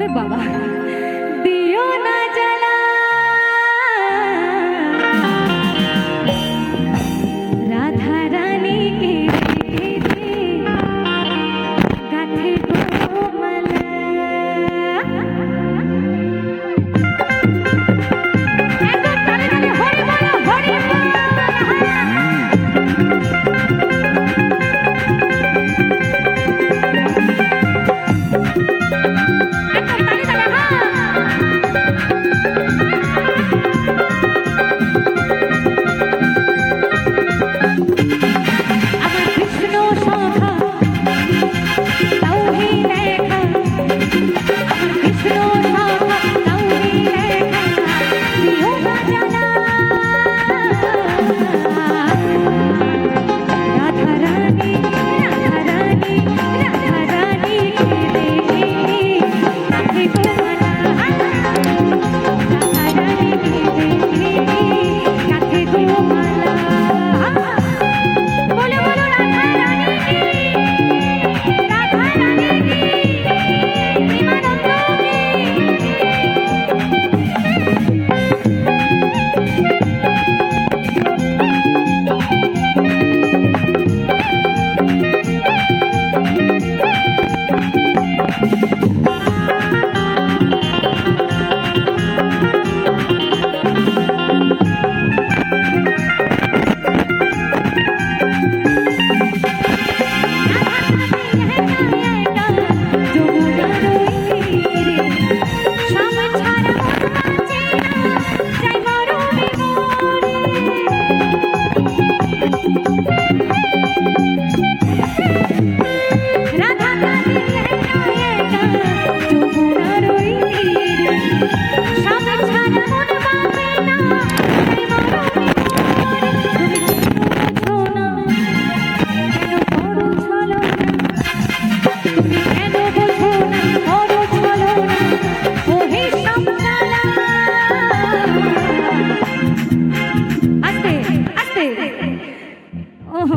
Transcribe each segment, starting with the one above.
ওরে বাবা।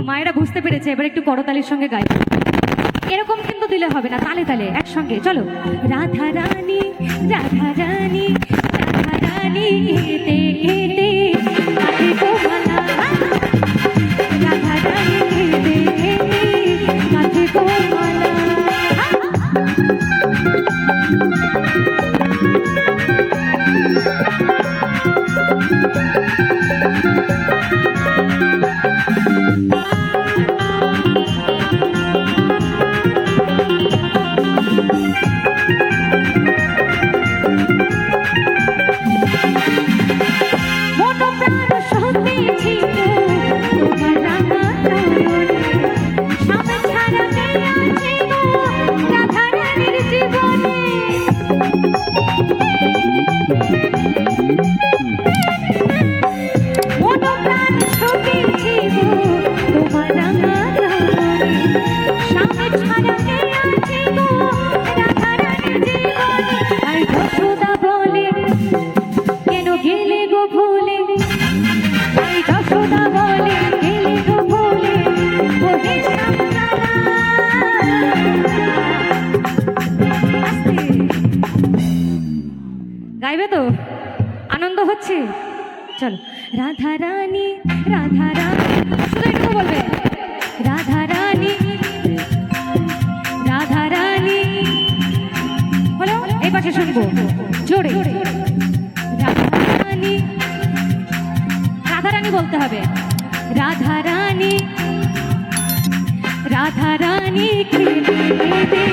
মায়েরা বুঝতে পেরেছে, এবার একটু করতালির সঙ্গে গাই। এরকম কিন্তু দিলে হবে না, তালে তালে, একসঙ্গে। চলো, রাধা রানী রাধা রানী আনন্দ হচ্ছে? চলো, রাধা রানী রাধা রানী বলবে। রাধা রানী রাধা রানী, হলো, এই পাশে শুনব, জোরে। রাধারানী রাধারানী বলতে হবে। রাধারানী রাধারানী কেঁদে কেঁদে